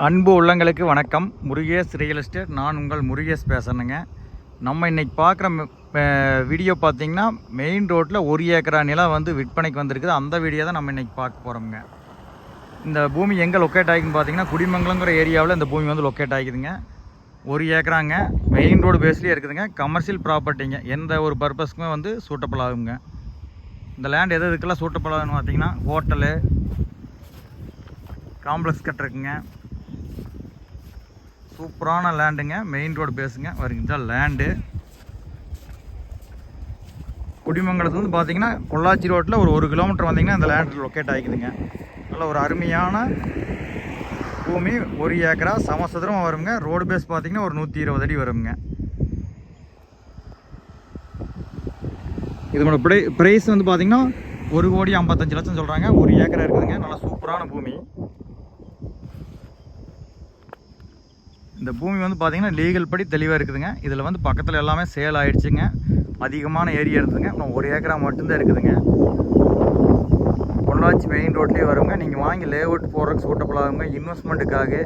அன்பு உள்ளங்களுக்கு வணக்கம். Murugesh real estate. நான் உங்கள் முருகேஷ் பேசணுங்க நம்ம இன்னைக்கு பார்க்குற வீடியோ பார்த்தீங்கன்னா மெயின் ரோட்டில் ஒரு ஏக்கரா நிலம் வந்து விற்பனைக்கு வந்திருக்குது. அந்த வீடியோ தான் நம்ம இன்றைக்கி பார்க்க போகிறோம்ங்க இந்த பூமி எங்கே லொக்கேட் ஆகிக்குன்னு பார்த்தீங்கன்னா குடிமங்கலங்கிற ஏரியாவில் இந்த பூமி வந்து லொக்கேட் ஆகிக்குதுங்க. ஒரு ஏக்கராங்க. மெயின் ரோடு பேஸ்லேயே இருக்குதுங்க. கமர்ஷியல் ப்ராப்பர்ட்டிங்க எந்த ஒரு பர்பஸ்க்குமே வந்து சூட்டபிள் ஆகுங்க. இந்த லேண்ட் எது இதுக்கெல்லாம் சூட்டபிள் ஆகுன்னு பார்த்தீங்கன்னா ஹோட்டலு காம்ப்ளெக்ஸ் கட்டுறதுக்குங்க சூப்பரான லேண்டுங்க மெயின் ரோடு பேசுங்க வருங்க. லேண்டு குடிமங்கலத்துலேருந்து பார்த்தீங்கன்னா பொள்ளாச்சி ரோட்டில் ஒரு ஒரு கிலோமீட்டர் வந்தீங்கன்னா இந்த லேண்ட் லொக்கேட் ஆகிக்குதுங்க நல்ல ஒரு அருமையான பூமி. ஒரு ஏக்கரா சமசதுரம் வருங்க. ரோடு பேஸ் பார்த்தீங்கன்னா ஒரு நூற்றி இருபது அடி வருங்க. இதோட ப்ரை ப்ரைஸ் வந்து பார்த்தீங்கன்னா ஒரு கோடி ஐம்பத்தஞ்சு லட்சம் சொல்கிறாங்க ஒரு ஏக்கரா இருக்குதுங்க. நல்லா சூப்பரான பூமி. இந்த பூமி வந்து பார்த்தீங்கன்னா லீகல் படி தெளிவாக இருக்குதுங்க. இதில் வந்து பக்கத்தில் எல்லாமே சேல் ஆகிடுச்சுங்க அதிகமான ஏரியா இருக்குதுங்க. இன்னும் ஒரு ஏக்கரா மட்டும்தான் இருக்குதுங்க. பொள்ளாச்சி மெயின் ரோட்லேயே வருங்க. நீங்கள் வாங்கி லே அவுட் போடுறதுக்கு சூட்டபிள் ஆகுங்க. இன்வெஸ்ட்மெண்ட்டுக்காக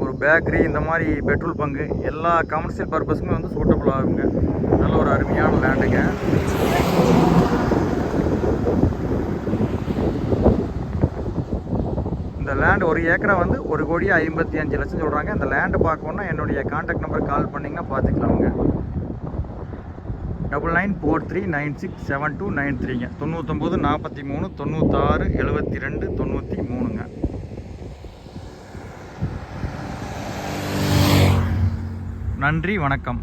ஒரு பேக்கரி இந்த மாதிரி பெட்ரோல் பங்கு எல்லா கமர்ஷியல் பர்பஸுமே வந்து சூட்டபிள் ஆகுங்க. நல்ல ஒரு அருமையான லேண்டுங்க இந்த லேண்ட் ஒரு ஏக்கரா வந்து ஒரு கோடி ஐம்பத்தி அஞ்சு லட்சம் சொல்கிறாங்க இந்த லேண்டு பார்க்கணுன்னா என்னுடைய காண்டாக்ட் நம்பர் கால் பண்ணிங்கன்னா பார்த்துக்கலாமுங்க double nine four three nine six seven two nine த்ரீங்க தொண்ணூத்தொம்பது நாற்பத்தி மூணு தொண்ணூத்தாறு எழுபத்தி ரெண்டு தொண்ணூற்றி மூணுங்க. நன்றி வணக்கம்.